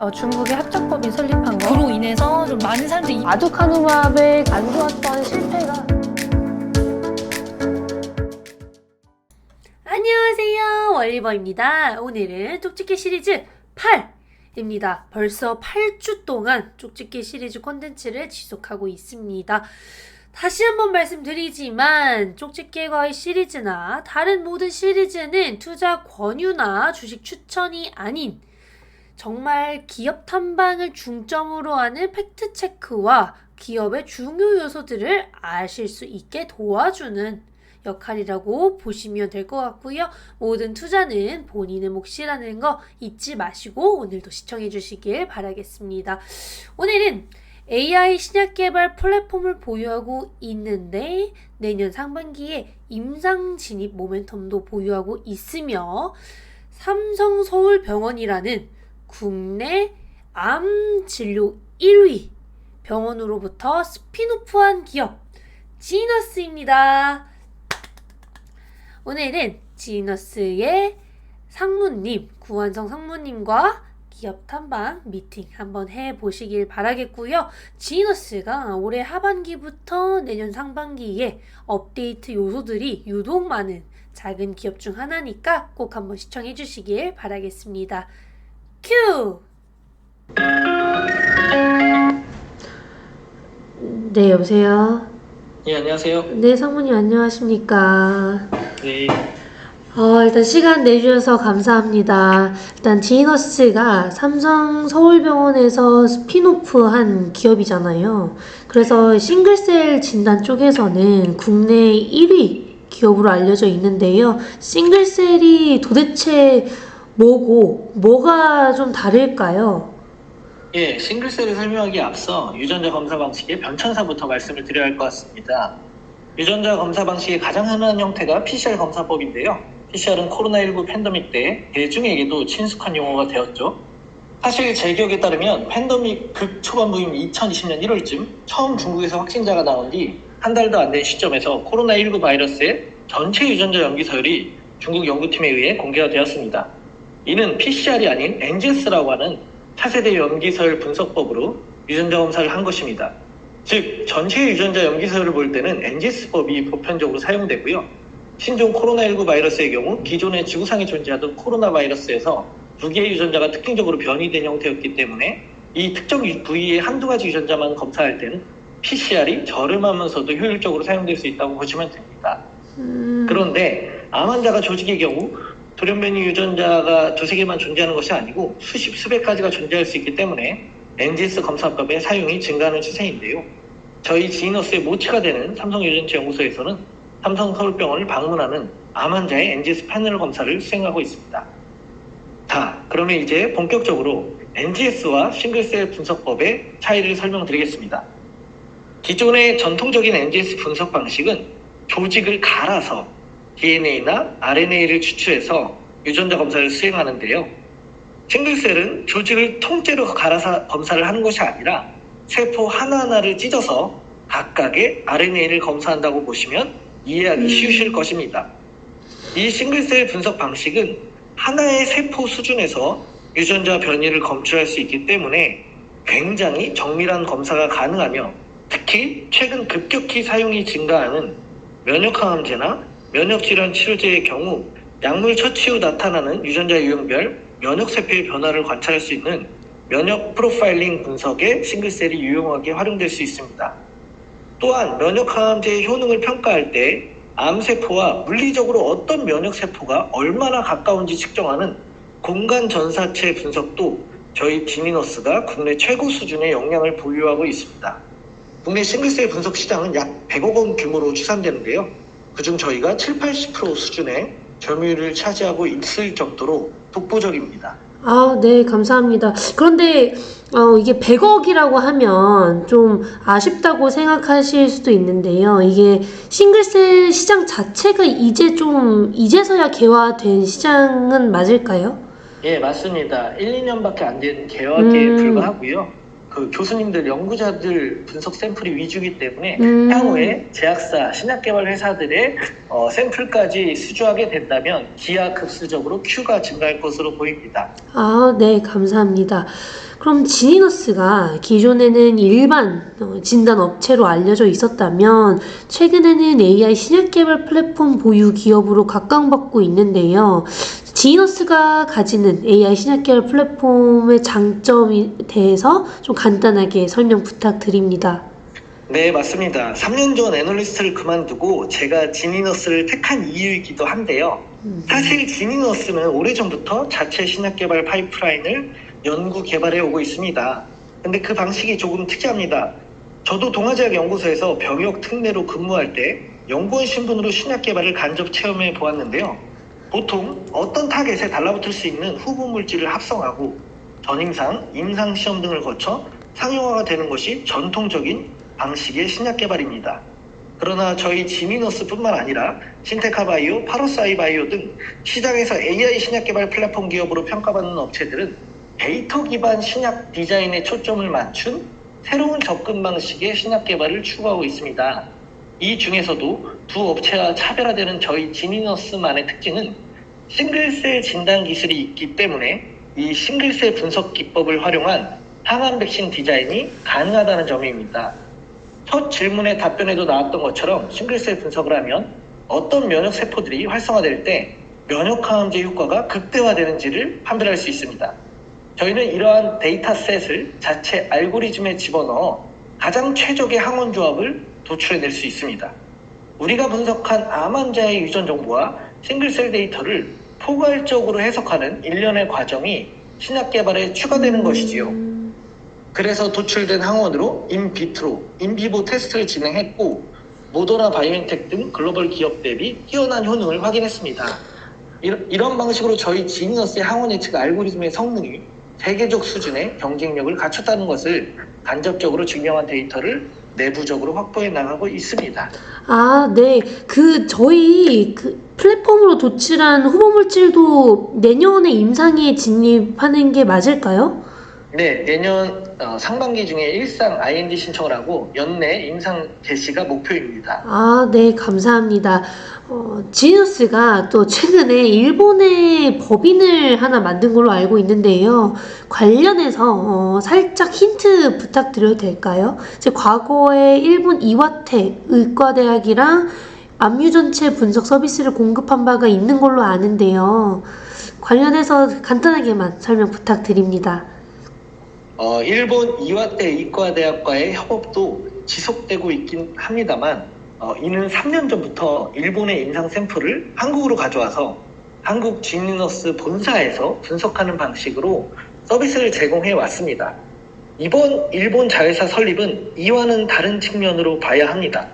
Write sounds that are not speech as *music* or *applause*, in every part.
어, 중국의 합작법이 설립한 거. 그로 인해서 좀 많은 사람들이 아두카누밥의 안 좋았던 실패가 안녕하세요. 월리버입니다. 오늘은 쪽집게 시리즈 8입니다. 벌써 8주 동안 쪽집게 시리즈 콘텐츠를 지속하고 있습니다. 다시 한번 말씀드리지만 쪽집게과의 시리즈나 다른 모든 시리즈는 투자 권유나 주식 추천이 아닌 정말 기업 탐방을 중점으로 하는 팩트 체크와 기업의 중요 요소들을 아실 수 있게 도와주는 역할이라고 보시면 될 것 같고요. 모든 투자는 본인의 몫이라는 거 잊지 마시고 오늘도 시청해 주시길 바라겠습니다. 오늘은 AI 신약 개발 플랫폼을 보유하고 있는데 내년 상반기에 임상 진입 모멘텀도 보유하고 있으며 삼성 서울병원이라는 국내 암 진료 1위 병원으로부터 스피노프한 기업 지너스입니다. 오늘은 지너스의 상무님, 구한성 상무님과 기업 탐방 미팅 한번 해 보시길 바라겠고요. 지너스가 올해 하반기부터 내년 상반기에 업데이트 요소들이 유독 많은 작은 기업 중 하나니까 꼭 한번 시청해 주시길 바라겠습니다. 큐! 네 여보세요. 예, 안녕하세요. 네 상무님 안녕하십니까. 네, 어, 일단 시간 내주셔서 감사합니다. 일단 지너스가 삼성 서울병원에서 스피노프 한 기업이잖아요. 그래서 싱글셀 진단 쪽에서는 국내 1위 기업으로 알려져 있는데요. 싱글셀이 도대체 뭐고 뭐가 좀 다를까요? 예, 싱글셀을 설명하기에 앞서 유전자 검사 방식의 변천사부터 말씀을 드려야 할 것 같습니다. 유전자 검사 방식의 가장 흔한 형태가 PCR 검사법인데요. PCR은 코로나19 팬데믹 때 대중에게도 친숙한 용어가 되었죠. 사실 제 기억에 따르면 팬데믹 극초반부인 2020년 1월쯤 처음 중국에서 확진자가 나온 뒤 한 달도 안 된 시점에서 코로나19 바이러스의 전체 유전자 연기 서열이 중국 연구팀에 의해 공개가 되었습니다. 이는 PCR이 아닌 NGS라고 하는 차세대 염기서열 분석법으로 유전자 검사를 한 것입니다. 즉 전체 유전자 염기서열을 볼 때는 NGS법이 보편적으로 사용되고요. 신종 코로나19 바이러스의 경우 기존의 지구상에 존재하던 코로나 바이러스에서 두 개의 유전자가 특징적으로 변이된 형태였기 때문에 이 특정 유- 부위의 한두 가지 유전자만 검사할 때는 PCR이 저렴하면서도 효율적으로 사용될 수 있다고 보시면 됩니다. 음, 그런데 암 환자가 조직의 경우 돌연변이 유전자가 두세 개만 존재하는 것이 아니고 수십 수백 가지가 존재할 수 있기 때문에 NGS 검사법의 사용이 증가하는 추세인데요. 저희 지이너스의 모치가 되는 삼성유전체 연구소에서는 삼성 서울병원을 방문하는 암 환자의 NGS 패널 검사를 수행하고 있습니다. 자, 그러면 이제 본격적으로 NGS와 싱글셀 분석법의 차이를 설명드리겠습니다. 기존의 전통적인 NGS 분석 방식은 조직을 갈아서 DNA나 RNA를 추출해서 유전자 검사를 수행하는데요. 싱글셀은 조직을 통째로 갈아서 검사를 하는 것이 아니라 세포 하나하나를 찢어서 각각의 RNA를 검사한다고 보시면 이해하기 음. 쉬우실 것입니다. 이 싱글셀 분석 방식은 하나의 세포 수준에서 유전자 변이를 검출할 수 있기 때문에 굉장히 정밀한 검사가 가능하며 특히 최근 급격히 사용이 증가하는 면역항암제나 면역질환 치료제의 경우 약물 처치 후 나타나는 유전자 유형별 면역세포의 변화를 관찰할 수 있는 면역 프로파일링 분석에 싱글셀이 유용하게 활용될 수 있습니다. 또한 면역항암제의 효능을 평가할 때 암세포와 물리적으로 어떤 면역세포가 얼마나 가까운지 측정하는 공간 전사체 분석도 저희 지미너스가 국내 최고 수준의 역량을 보유하고 있습니다. 국내 싱글셀 분석 시장은 약 100억 원 규모로 추산되는데요. 그중 저희가 7, 80% 수준의 점유율을 차지하고 있을 정도로 독보적입니다. 아, 네, 감사합니다. 그런데 어, 이게 100억이라고 하면 좀 아쉽다고 생각하실 수도 있는데요. 이게 싱글셀 시장 자체가 이제 좀 이제서야 개화된 시장은 맞을까요? 예, 맞습니다. 1, 2년밖에 안 된 개화기에 음. 불과하고요. 그 교수님들, 연구자들 분석 샘플이 위주이기 때문에 음. 향후에 제약사, 신약개발 회사들의 어, 샘플까지 수주하게 된다면 기하급수적으로 Q가 증가할 것으로 보입니다. 아, 네, 감사합니다. 그럼 지니너스가 기존에는 일반 어, 진단 업체로 알려져 있었다면 최근에는 AI 신약 개발 플랫폼 보유 기업으로 각광받고 있는데요. 지니너스가 가지는 AI 신약 개발 플랫폼의 장점에 대해서 좀 간단하게 설명 부탁드립니다. 네, 맞습니다. 3년 전 애널리스트를 그만두고 제가 지니너스를 택한 이유이기도 한데요. 사실 지니너스는 오래전부터 자체 신약 개발 파이프라인을 연구 개발해 오고 있습니다. 근데 그 방식이 조금 특이합니다. 저도 동아제약 연구소에서 병역 특례로 근무할 때 연구원 신분으로 신약 개발을 간접 체험해 보았는데요. 보통 어떤 타겟에 달라붙을 수 있는 후보 물질을 합성하고 전임상, 임상 시험 등을 거쳐 상용화가 되는 것이 전통적인 방식의 신약 개발입니다. 그러나 저희 지미너스뿐만 아니라 신테카바이오, 파로사이바이오 등 시장에서 AI 신약 개발 플랫폼 기업으로 평가받는 업체들은 데이터 기반 신약 디자인에 초점을 맞춘 새로운 접근 방식의 신약 개발을 추구하고 있습니다. 이 중에서도 두 업체와 차별화되는 저희 지니너스만의 특징은 싱글셀 진단 기술이 있기 때문에 이 싱글셀 분석 기법을 활용한 항암 백신 디자인이 가능하다는 점입니다. 첫 질문에 답변에도 나왔던 것처럼 싱글셀 분석을 하면 어떤 면역 세포들이 활성화될 때 면역 항암제 효과가 극대화되는지를 판별할 수 있습니다. 저희는 이러한 데이터셋을 자체 알고리즘에 집어넣어 가장 최적의 항원 조합을 도출해낼 수 있습니다. 우리가 분석한 암 환자의 유전 정보와 싱글셀 데이터를 포괄적으로 해석하는 일련의 과정이 신약 개발에 추가되는 것이지요. 그래서 도출된 항원으로 인비트로, 인비보 테스트를 진행했고 모더나 바이오엔텍 등 글로벌 기업 대비 뛰어난 효능을 확인했습니다. 이런, 방식으로 저희 지니너스의 항원 예측 알고리즘의 성능이 세계적 수준의 경쟁력을 갖췄다는 것을 간접적으로 증명한 데이터를 내부적으로 확보해 나가고 있습니다. 아, 네. 그 저희 그 플랫폼으로 도출한 후보 물질도 내년에 임상에 진입하는 게 맞을까요? 네, 내년 어, 상반기 중에 일상 IND 신청을 하고 연내 임상 개시가 목표입니다. 아, 네, 감사합니다. 어, 지누스가 또 최근에 일본의 법인을 하나 만든 걸로 알고 있는데요. 관련해서 어, 살짝 힌트 부탁드려도 될까요? 제 과거에 일본 이와테 의과대학이랑 압류 전체 분석 서비스를 공급한 바가 있는 걸로 아는데요. 관련해서 간단하게만 설명 부탁드립니다. 어, 일본 이와테 의과대학과의 협업도 지속되고 있긴 합니다만 어, 이는 3년 전부터 일본의 임상 샘플을 한국으로 가져와서 한국 지니너스 본사에서 분석하는 방식으로 서비스를 제공해 왔습니다. 이번 일본 자회사 설립은 이와는 다른 측면으로 봐야 합니다.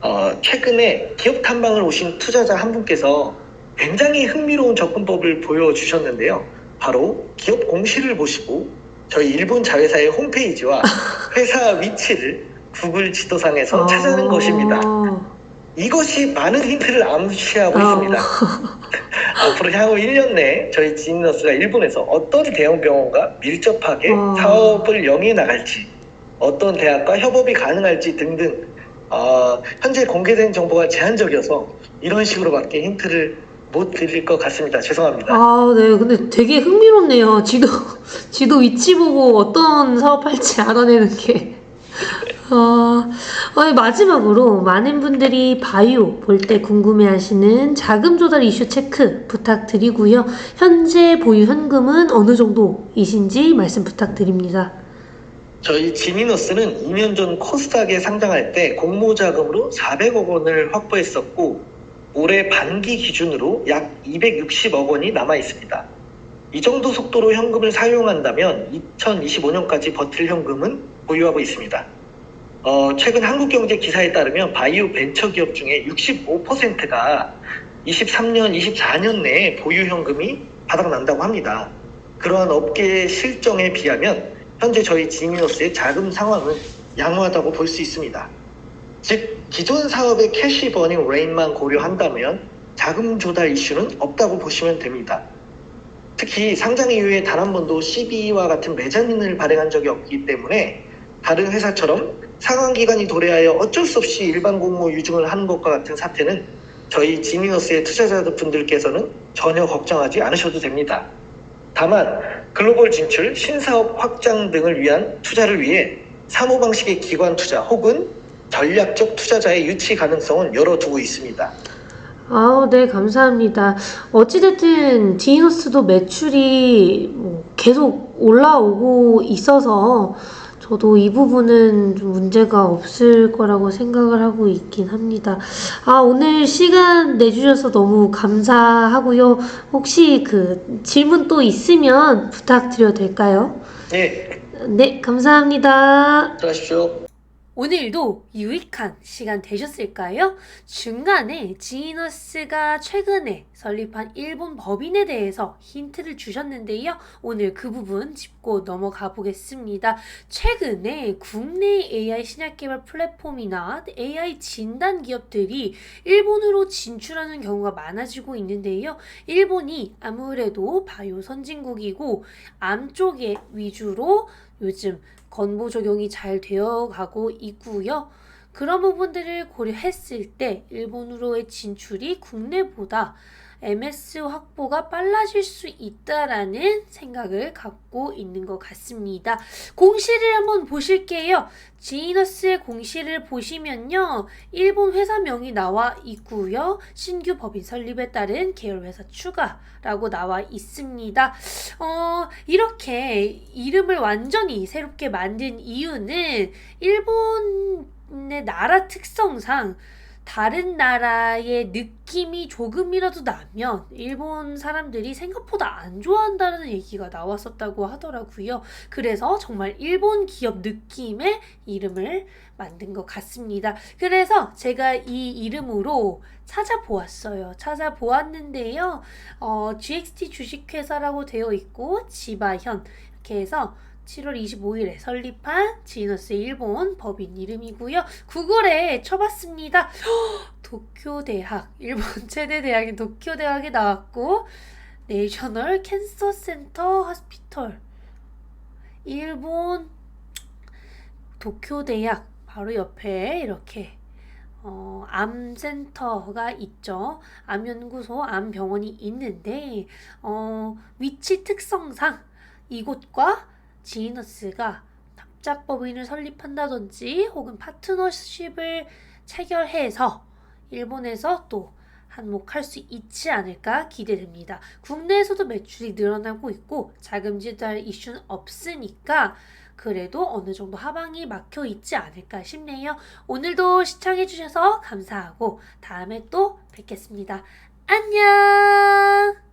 어, 최근에 기업 탐방을 오신 투자자 한 분께서 굉장히 흥미로운 접근법을 보여주셨는데요. 바로 기업 공시를 보시고 저희 일본 자회사의 홈페이지와 *laughs* 회사 위치를 구글 지도상에서 찾아낸 어, 것입니다. 이것이 많은 힌트를 암시하고 어. 있습니다. *laughs* 앞으로 향후 1년 내에 저희 지니너스가 일본에서 어떤 대형 병원과 밀접하게 어. 사업을 영위해 나갈지, 어떤 대학과 협업이 가능할지 등등 어, 현재 공개된 정보가 제한적이어서 이런 식으로밖에 힌트를 못 드릴 것 같습니다. 죄송합니다. 아, 네. 근데 되게 흥미롭네요. 지도, *laughs* 지도 위치 보고 어떤 사업할지 알아내는 게. 어, 어, 마지막으로 많은 분들이 바이오 볼 때 궁금해 하시는 자금 조달 이슈 체크 부탁드리고요. 현재 보유 현금은 어느 정도이신지 말씀 부탁드립니다. 저희 지니너스는 2년 전 코스닥에 상장할 때 공모 자금으로 400억 원을 확보했었고 올해 반기 기준으로 약 260억 원이 남아 있습니다. 이 정도 속도로 현금을 사용한다면 2025년까지 버틸 현금은 보유하고 있습니다. 어, 최근 한국경제 기사에 따르면 바이오 벤처 기업 중에 65%가 23년, 24년 내에 보유 현금이 바닥난다고 합니다. 그러한 업계의 실정에 비하면 현재 저희 지니어스의 자금 상황은 양호하다고 볼 수 있습니다. 즉 기존 사업의 캐시 버닝 레인만 고려한다면 자금 조달 이슈는 없다고 보시면 됩니다. 특히 상장 이후에 단 한 번도 CB와 같은 매장인을 발행한 적이 없기 때문에 다른 회사처럼 상환 기간이 도래하여 어쩔 수 없이 일반 공모 유증을 하는 것과 같은 사태는 저희 지니너스의 투자자분들께서는 전혀 걱정하지 않으셔도 됩니다. 다만 글로벌 진출, 신사업 확장 등을 위한 투자를 위해 사모 방식의 기관 투자 혹은 전략적 투자자의 유치 가능성은 열어두고 있습니다. 아우, 네, 감사합니다. 어찌됐든 디너스도 매출이 뭐 계속 올라오고 있어서 저도 이 부분은 좀 문제가 없을 거라고 생각을 하고 있긴 합니다. 아, 오늘 시간 내주셔서 너무 감사하고요. 혹시 그 질문 또 있으면 부탁드려도 될까요? 네, 네, 감사합니다. 들어가십시오. 오늘도 유익한 시간 되셨을까요? 중간에 지너스가 최근에 설립한 일본 법인에 대해서 힌트를 주셨는데요. 오늘 그 부분 짚고 넘어가 보겠습니다. 최근에 국내 AI 신약 개발 플랫폼이나 AI 진단 기업들이 일본으로 진출하는 경우가 많아지고 있는데요. 일본이 아무래도 바이오 선진국이고 암 쪽에 위주로 요즘 건보 적용이 잘 되어 가고 있고요. 그런 부분들을 고려했을 때 일본으로의 진출이 국내보다 MS 확보가 빨라질 수 있다라는 생각을 갖고 있는 것 같습니다. 공시를 한번 보실게요. 지너스의 공시를 보시면요. 일본 회사명이 나와 있고요. 신규 법인 설립에 따른 계열 회사 추가라고 나와 있습니다. 어, 이렇게 이름을 완전히 새롭게 만든 이유는 일본의 나라 특성상 다른 나라의 느낌이 조금이라도 나면 일본 사람들이 생각보다 안 좋아한다는 얘기가 나왔었다고 하더라고요. 그래서 정말 일본 기업 느낌의 이름을 만든 것 같습니다. 그래서 제가 이 이름으로 찾아보았어요. 찾아보았는데요. 어, GXT 주식회사라고 되어 있고 지바현 이렇게 해서 7월 25일에 설립한 지너스 일본 법인 이름이고요. 구글에 쳐봤습니다. *gasps* 도쿄 대학, 일본 *laughs* 최대 대학인 도쿄 대학에 나왔고 내셔널 캔서 센터 하스피털 일본 도쿄 대학 바로 옆에 이렇게 어, 암센터가 있죠. 암연구소, 암병원이 있는데 어, 위치 특성상 이곳과 지너스가 납작법인을 설립한다든지 혹은 파트너십을 체결해서 일본에서 또 한몫할 수 있지 않을까 기대됩니다. 국내에서도 매출이 늘어나고 있고 자금 지달 이슈는 없으니까 그래도 어느 정도 하방이 막혀 있지 않을까 싶네요. 오늘도 시청해주셔서 감사하고 다음에 또 뵙겠습니다. 안녕!